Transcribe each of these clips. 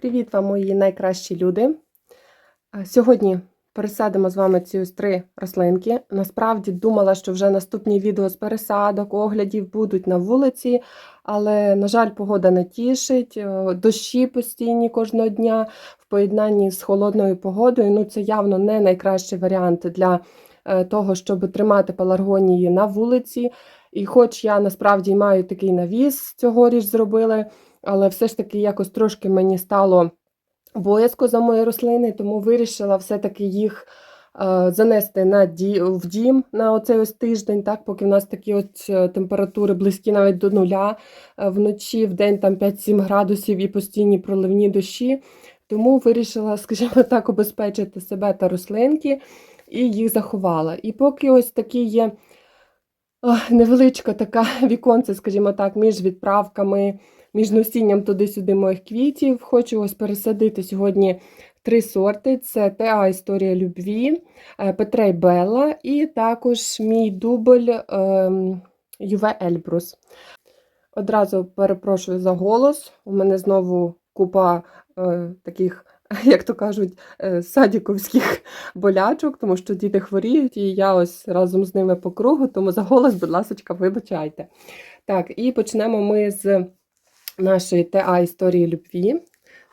Привіт вам, мої найкращі люди. Сьогодні пересадимо з вами ці ось три рослинки. Насправді думала, що вже наступні відео з пересадок, оглядів будуть на вулиці, але, на жаль, погода не тішить. Е, Дощі постійні кожного дня в поєднанні з холодною погодою. Ну, це явно не найкращий варіант для е, того, щоб тримати пеларгонії на вулиці. І хоч я насправді маю такий навіс цьогоріч зробили, але все ж таки якось трошки мені стало боязко за мої рослини, тому вирішила все-таки їх е, занести на ді, в дім на оцей ось тиждень, так, поки в нас такі от е, температури близькі навіть до нуля, е, вночі, в день там 5-7 градусів і постійні проливні дощі. Тому вирішила, скажімо так, обезпечити себе та рослинки і їх заховала. І поки ось такі є невеличка така віконце, скажімо так, між відправками, між носінням туди-сюди моїх квітів. Хочу ось пересадити сьогодні три сорти: це ТА Історія любві, е, Петрей Белла і також мій дубль ем, Юве Ельбрус. Одразу перепрошую за голос. У мене знову купа е, таких, як то кажуть, е, садіковських болячок, тому що діти хворіють, і я ось разом з ними по кругу, тому за голос, будь ласка, вибачайте. Так, і почнемо ми з нашої ТА історії любві.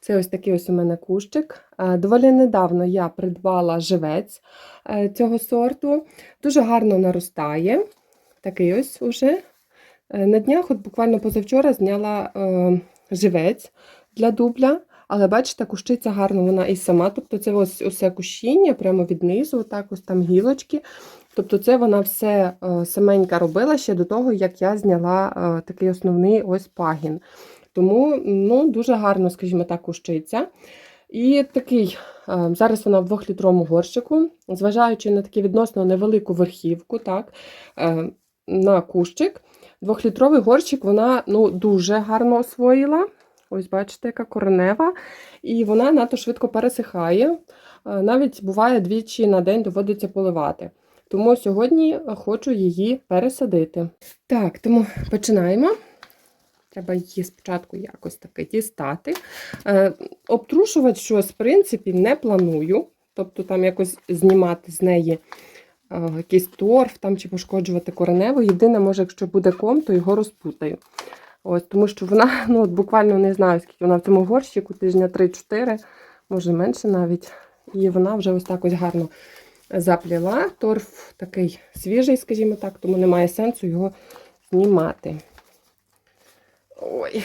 Це ось такий ось у мене кущик. Е, Доволі недавно я придбала живець е, цього сорту. Дуже гарно наростає. Такий ось уже. Е, На днях, от буквально позавчора, зняла живець для дубля. Але бачите, кущиця гарно вона і сама. Тобто це ось усе кущіння прямо від низу, так ось там гілочки. Тобто це вона все е, саменька робила ще до того, як я зняла е, такий основний ось пагін. Тому ну, дуже гарно, скажімо так, кущиця. І такий, е, зараз вона в двохлітровому горщику, зважаючи на таку відносно невелику верхівку, так, на кущик. Двохлітровий горщик вона ну, дуже гарно освоїла. Ось, бачите, яка коренева. І вона надто швидко пересихає. Навіть буває двічі на день доводиться поливати. Тому сьогодні хочу її пересадити. Так, тому починаємо. Треба її спочатку якось таки дістати. Е, обтрушувати щось, в принципі, не планую. Тобто там якось знімати з неї е, якийсь торф там, чи пошкоджувати кореневу. Єдине, може, якщо буде ком, то його розпутаю. Ось, Тому що вона, ну, от буквально не знаю, скільки вона в цьому горщику, тижня 3-4, може менше навіть. І вона вже ось так ось гарно запліла. Торф такий свіжий, скажімо так, тому немає сенсу його знімати. Ой.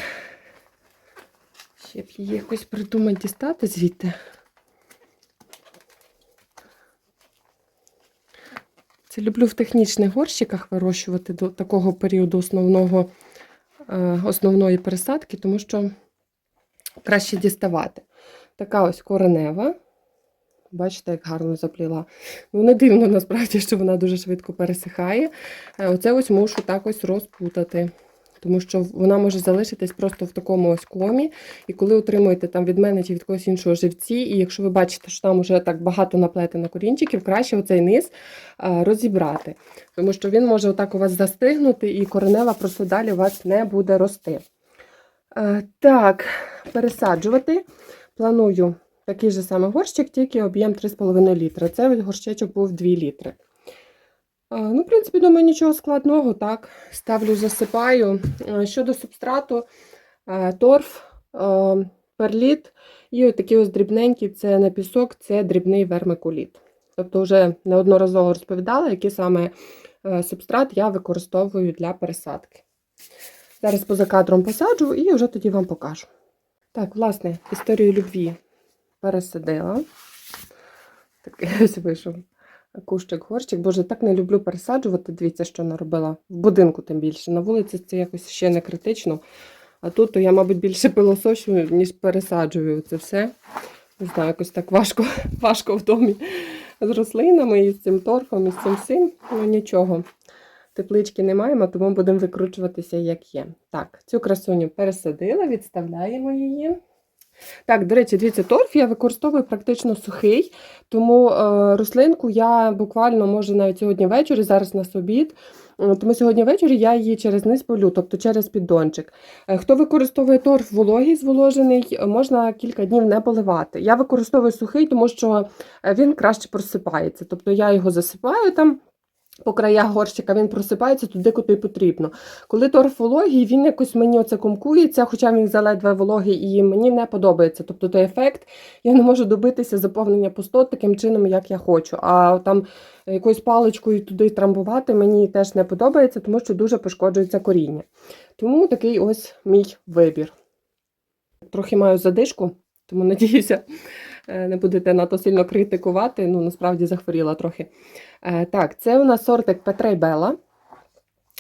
Ще б її якось придумати дістати звідти. Це люблю в технічних горщиках вирощувати до такого періоду основного, е, основної пересадки, тому що краще діставати. Така ось коренева. Бачите, як гарно запліла. Ну, не дивно, насправді, що вона дуже швидко пересихає. Е, Оце ось мушу так ось розпутати. Тому що вона може залишитись просто в такому ось комі. І коли отримуєте там від мене чи від когось іншого живці, і якщо ви бачите, що там вже так багато наплетено корінчиків, краще оцей низ е, розібрати. Тому що він може отак у вас застигнути, і коренева просто далі у вас не буде рости. Е, Так, пересаджувати. Планую такий же самий горщик, тільки об'єм 3,5 літра. Це ось горщичок був 2 літри. Ну, в принципі, думаю, нічого складного, так. Ставлю, засипаю. Щодо субстрату, торф, перліт і такі ось дрібненькі це не пісок, це дрібний вермикуліт. Тобто, вже неодноразово розповідала, який саме субстрат я використовую для пересадки. Зараз поза кадром посаджу і вже тоді вам покажу. Так, власне, історію любві пересадила. Такий ось вийшов кущик горщик. Боже, так не люблю пересаджувати. Дивіться, що наробила. В будинку тим більше. На вулиці це якось ще не критично. А тут то я, мабуть, більше пилосощу, ніж пересаджую це все. Не знаю, якось так важко, важко в домі з рослинами і з цим торфом, і з цим всім. Ну нічого. Теплички не маємо, тому будемо викручуватися, як є. Так, цю красуню пересадила, відставляємо її. Так, до речі, дивіться, торф я використовую практично сухий, тому е, рослинку я буквально може навіть сьогодні ввечері, зараз на обід, е, тому сьогодні ввечері я її через низ полю, тобто через піддончик. Е, Хто використовує торф вологий, зволожений, можна кілька днів не поливати. Я використовую сухий, тому що він краще просипається. Тобто я його засипаю там. По краях горщика він просипається туди, куди потрібно. Коли торф вологий, він якось мені оце комкується, хоча він заледве вологий і мені не подобається. Тобто той ефект я не можу добитися заповнення пустот таким чином, як я хочу. А там якоюсь паличкою туди трамбувати мені теж не подобається, тому що дуже пошкоджується коріння. Тому такий ось мій вибір. Трохи маю задишку, тому надіюся, не будете надто сильно критикувати. Ну, насправді захворіла трохи. Е, Так, це у нас сортик Петра Бела.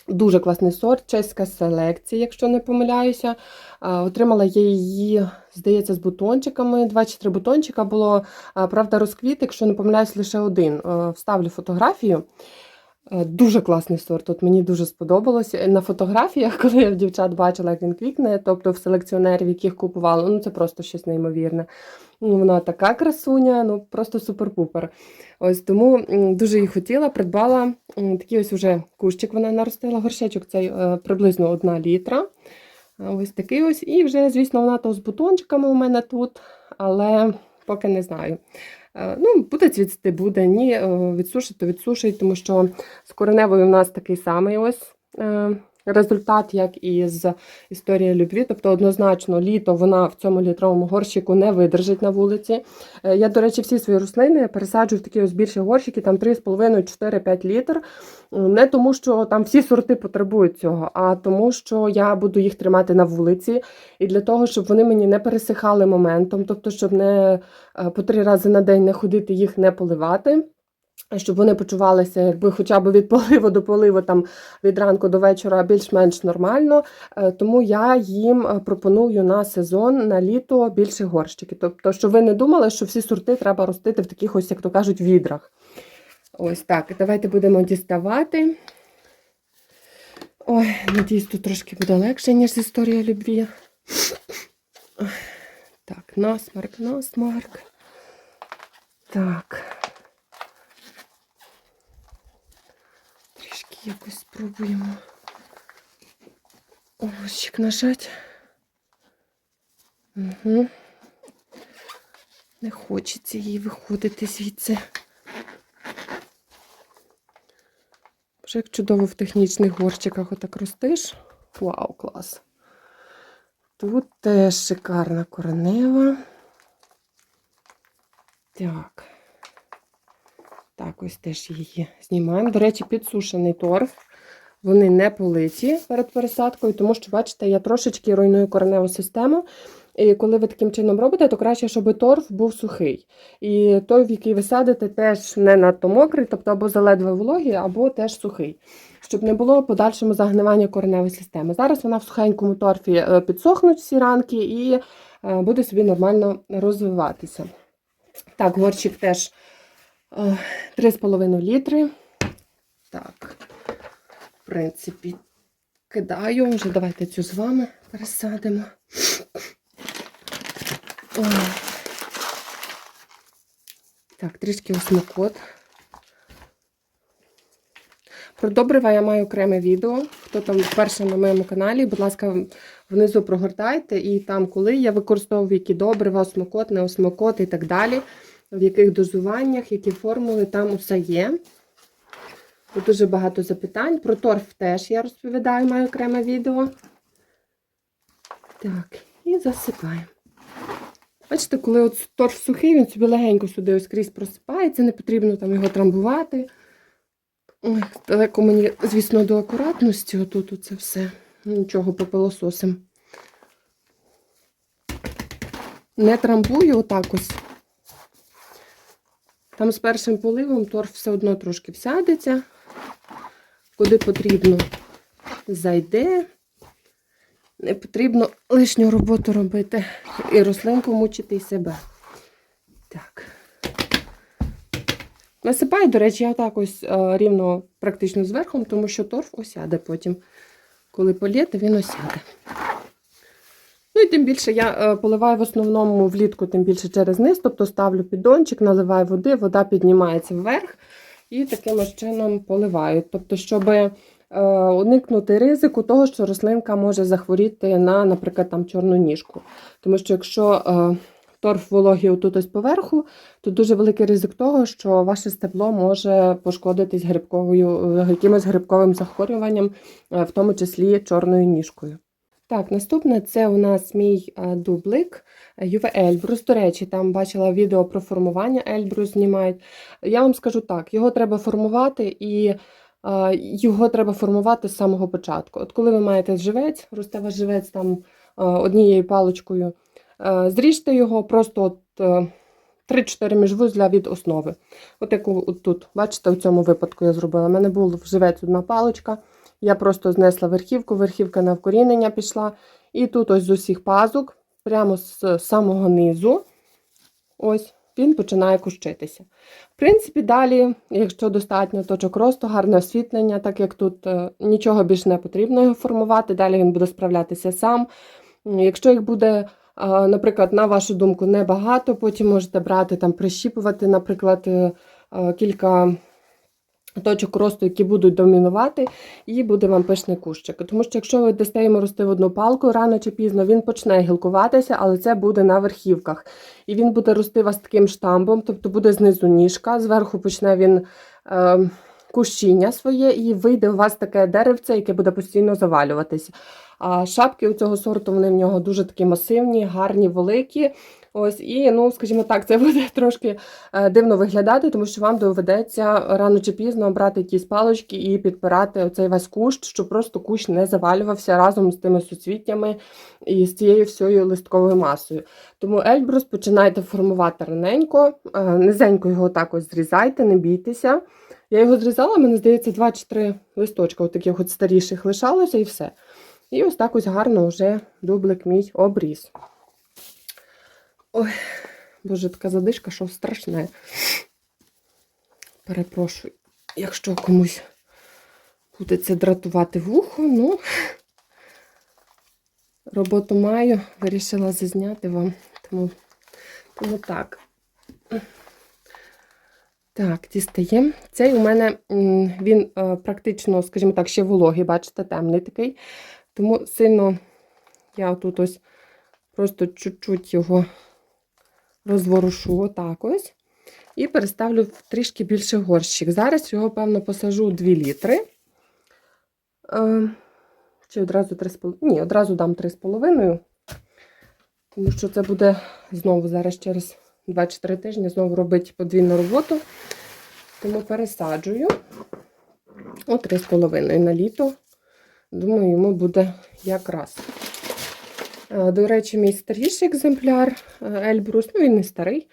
Дуже класний сорт, чеська селекція, якщо не помиляюся. Е, Отримала я її, здається, з бутончиками. Два чи три бутончика було. Е, Правда, розквіт, якщо не помиляюсь, лише один. Е, Вставлю фотографію. Е, Дуже класний сорт. От мені дуже сподобалось. На фотографіях, коли я в дівчат бачила, як він квікне, тобто в селекціонерів, яких купувала, ну це просто щось неймовірне. Ну, Вона така красуня, ну просто супер-пупер. Ось тому дуже її хотіла, придбала такий ось уже кущик вона наростила. Горшечок цей е, приблизно 1 літра. Ось такий ось. І вже, звісно, вона то з бутончиками у мене тут, але поки не знаю. Е, Ну, буде цвісти, буде, ні, е, відсушить, то відсушить, тому що з кореневою в нас такий самий ось результат, як і з історією любві. Тобто, однозначно, літо вона в цьому літровому горщику не видержить на вулиці. Е, Я, до речі, всі свої рослини пересаджую в такі ось більші горщики, там 3,5-4-5 літр. Не тому, що там всі сорти потребують цього, а тому, що я буду їх тримати на вулиці, і для того, щоб вони мені не пересихали моментом, тобто, щоб не е, по три рази на день не ходити їх не поливати. Щоб вони почувалися, якби хоча б від поливу до поливу, там від ранку до вечора більш-менш нормально. Е, Тому я їм е, пропоную на сезон, на літо більше горщики. Тобто, щоб ви не думали, що всі сорти треба ростити в таких ось, як то кажуть, відрах. Ось так. Давайте будемо діставати. Ой, надіюсь, тут трошки буде легше, ніж з історія любві. Так, насмарк, насмарк. Так. Трішки якось спробуємо. Овощик нажать. Угу. Не хочеться їй виходити звідси. Вже як чудово в технічних горщиках отак ростиш. Вау, клас. Тут теж шикарна коренева. Так. Так, ось теж її знімаємо. До речі, підсушений торф. Вони не политі перед пересадкою, тому що, бачите, я трошечки руйную кореневу систему. І коли ви таким чином робите, то краще, щоб торф був сухий. І той, в який ви садите, теж не надто мокрий, тобто або заледве вологий, або теж сухий, щоб не було подальшому загнивання кореневої системи. Зараз вона в сухенькому торфі е, підсохнуть всі ранки і е, буде собі нормально розвиватися. Так, горщик теж 3,5 літри. Так, в принципі, кидаю. Вже давайте цю з вами пересадимо. Так, трішки осмокот. Про добрива я маю окреме відео. Хто там вперше на моєму каналі, будь ласка, внизу прогортайте, і там, коли я використовую які добрива, осмокот, не осмокот і так далі, в яких дозуваннях, які формули, там усе є. Тут дуже багато запитань. Про торф теж я розповідаю, маю окреме відео. Так, і засипаємо. Бачите, коли от торф сухий, він собі легенько сюди ось крізь просипається, не потрібно там його трамбувати. Ой, далеко мені, звісно, до акуратності, отут оце все. Нічого попилососим. Не трамбую отак ось. Там з першим поливом торф все одно трошки всядеться. Куди потрібно, зайде. Не потрібно лишню роботу робити і рослинку мучити і себе. Так. Насипаю, до речі, я так ось е, рівно практично зверху, тому що торф осяде потім. Коли полєте, він осяде. Ну і тим більше я е, поливаю в основному влітку, тим більше через низ, тобто ставлю піддончик, наливаю води, вода піднімається вверх і таким чином поливаю. Тобто, щоб е, уникнути ризику того, що рослинка може захворіти на, наприклад, там чорну ніжку. Тому що якщо е, торф вологий отут ось поверху, то дуже великий ризик того, що ваше стебло може пошкодитись грибковою, якимось грибковим захворюванням, в тому числі чорною ніжкою. Так, наступне це у нас мій е, дублик е, UV Elbrus. До речі, там бачила відео про формування Elbrus знімають. Я вам скажу так: його треба формувати і е, його треба формувати з самого початку. От коли ви маєте живець, росте живець там однією паличкою, зріжте його просто от. е, 3-4 міжвузля від основи. От як от тут, бачите, у цьому випадку я зробила. У мене був живець одна паличка. Я просто знесла верхівку, верхівка на вкорінення пішла. І тут ось з усіх пазок, прямо з самого низу, ось він починає кущитися. В принципі, далі, якщо достатньо точок росту, гарне освітлення, так як тут е, нічого більш не потрібно його формувати, далі він буде справлятися сам. Якщо їх буде, е, наприклад, на вашу думку, небагато, потім можете брати там, прищіпувати, наприклад, е, кілька точок росту, які будуть домінувати, і буде вам пишний кущик. Тому що якщо ви дасте йому рости в одну палку, рано чи пізно він почне гілкуватися, але це буде на верхівках. І він буде рости вас таким штамбом, тобто буде знизу ніжка, зверху почне він е, кущіння своє, і вийде у вас таке деревце, яке буде постійно завалюватися. А шапки у цього сорту вони в нього дуже такі масивні, гарні, великі. Ось, і, ну, скажімо так, це буде трошки е, дивно виглядати, тому що вам доведеться рано чи пізно брати якісь палочки і підпирати оцей весь кущ, щоб просто кущ не завалювався разом з тими суцвіттями і з цією всією листковою масою. Тому ельбрус починайте формувати раненько, е, низенько його так ось зрізайте, не бійтеся. Я його зрізала, мені здається, 2 чи 3 листочка, таких от старіших лишалося і все. І ось так ось гарно вже дублик мій обріз. Ой, боже, така задишка, що страшне. Перепрошую, якщо комусь буде це дратувати вухо, ну, роботу маю, вирішила зазняти вам. Тому, тому так. Так, дістаємо. Цей у мене він е, практично, скажімо так, ще вологий, бачите, темний такий. Тому сильно я тут ось просто чуть-чуть його розворушу отак ось. І переставлю в трішки більше горщик. Зараз його, певно, посажу 2 літри. Е, чи одразу 3,5? Ні, одразу дам 3,5. Тому що це буде знову зараз через 2-4 тижні знову робити подвійну роботу. Тому пересаджую о 3,5 на літо. Думаю, йому буде якраз. Е, До речі, мій старіший екземпляр е, Ельбрус, ну він не старий,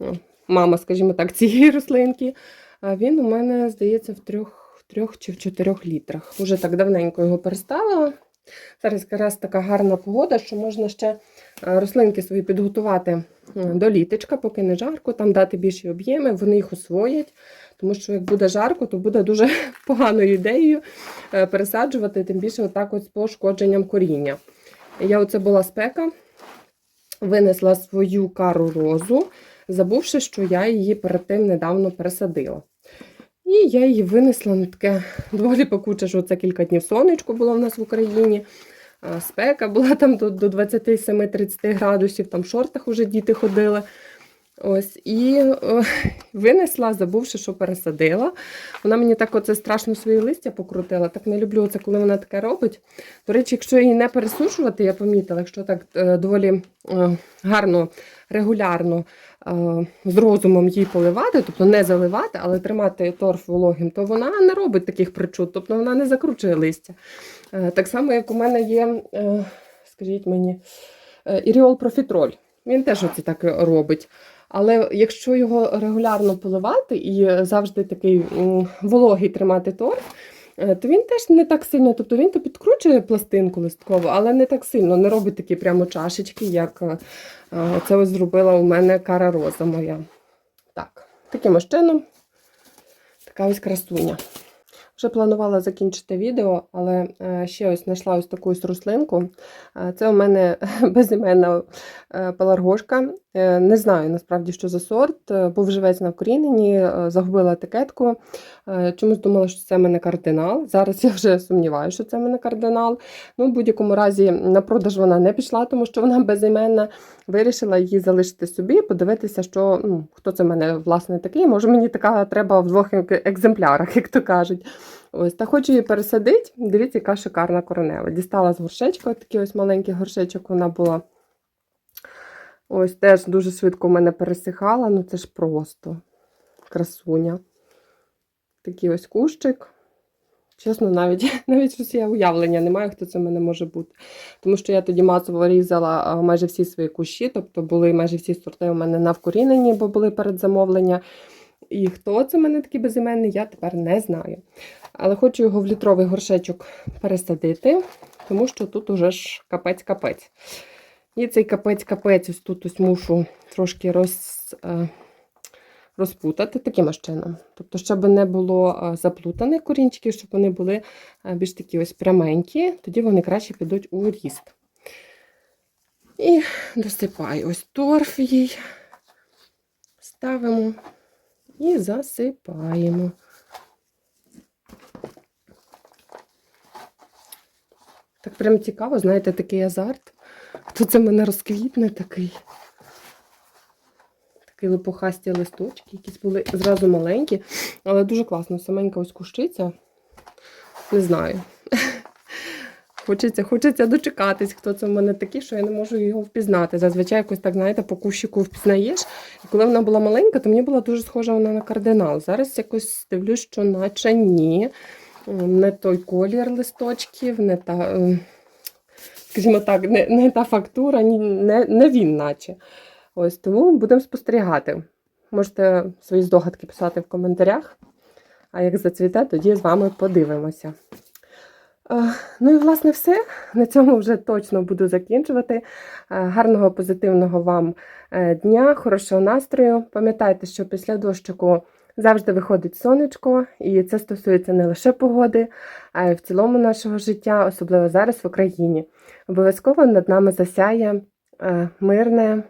ну, мама, скажімо так, цієї рослинки. Він у мене, здається, в трьох, трьох чи в чотирьох літрах. Уже так давненько його переставила. Зараз якраз така гарна погода, що можна ще е, рослинки свої підготувати е, до літочка, поки не жарко, там дати більші об'єми, вони їх освоять. Тому що як буде жарко, то буде дуже поганою ідеєю е, пересаджувати, тим більше отак от з пошкодженням коріння. Я оце була спека, винесла свою кару розу, забувши, що я її перед тим недавно пересадила. І я її винесла на таке доволі пекуче, що це кілька днів сонечко було в нас в Україні. Спека була там до, до 27-30 градусів, там в шортах уже діти ходили. Ось, і е, винесла, забувши, що пересадила. Вона мені так оце страшно свої листя покрутила. Так не люблю це, коли вона таке робить. До речі, якщо її не пересушувати, я помітила, якщо так е, доволі е, гарно, регулярно з розумом її поливати, тобто не заливати, але тримати торф вологим, то вона не робить таких причуд, тобто вона не закручує листя. Так само, як у мене є, скажіть мені, іріол профітроль. Він теж оце так робить. Але якщо його регулярно поливати і завжди такий вологий тримати торф, е, то він теж не так сильно, тобто він то підкручує пластинку листкову, але не так сильно, не робить такі прямо чашечки, як е, це ось зробила у мене кара роза моя. Так, таким ось чином, така ось красуня. Вже планувала закінчити відео, але е, ще ось знайшла ось таку ось рослинку. Це у мене безіменна пеларгошка. Е, Не знаю насправді, що за сорт. Е, Був живець на вкоріненні, е, загубила етикетку. Чомусь думала, що це мене кардинал. Зараз я вже сумніваюся, що це мене кардинал. Ну, в будь-якому разі на продаж вона не пішла, тому що вона безіменна. Вирішила її залишити собі, подивитися, що ну, хто це мене власне такий. Може, мені така треба в двох екземплярах, як то кажуть. Ось, та хочу її пересадити. Дивіться, яка шикарна коронева. Дістала з горшечка, такий ось маленький горшечок вона була. Ось теж дуже швидко в мене пересихала, ну це ж просто красуня. Такий ось кущик. Чесно, навіть, навіть щось я уявлення не маю, хто це в мене може бути. Тому що я тоді масово різала майже всі свої кущі, тобто були майже всі сорти у мене на вкоріненні, бо були передзамовлення. І хто це в мене такий безіменний, я тепер не знаю. Але хочу його в літровий горшечок пересадити, тому що тут уже ж капець-капець. І цей капець-капець ось тут ось мушу трошки роз, е, розпутати таким ось чином. Тобто, щоб не було е, заплутаних корінчиків, щоб вони були е, більш такі ось пряменькі, тоді вони краще підуть у ріст. І досипаю ось торф їй, ставимо і засипаємо. Так прям цікаво, знаєте, такий азарт. Хто це мене розквітне такий? Такі липохасті листочки, якісь були зразу маленькі, але дуже класно. Саменька ось кущиця. Не знаю. Хочеться, хочеться дочекатись, хто це в мене такий, що я не можу його впізнати. Зазвичай якось так, знаєте, по кущику впізнаєш. І коли вона була маленька, то мені була дуже схожа вона на кардинал. Зараз якось дивлюсь, що наче ні. Не той колір листочків, не та, е, скажімо так, не, не та фактура, не, не він, наче. Ось тому будемо спостерігати. Можете свої здогадки писати в коментарях. А як зацвіте, тоді з вами подивимося. Е, Ну і власне все. На цьому вже точно буду закінчувати. Е, Гарного позитивного вам е, дня, хорошого настрою. Пам'ятайте, що після дощику завжди виходить сонечко, і це стосується не лише погоди, а й в цілому нашого життя, особливо зараз в Україні. Обов'язково над нами засяє е, мирне,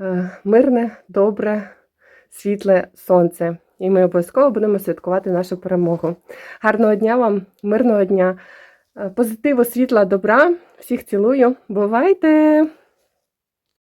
е, мирне, добре, світле сонце. І ми обов'язково будемо святкувати нашу перемогу. Гарного дня вам, мирного дня, е, позитиву, світла, добра. Всіх цілую. Бувайте!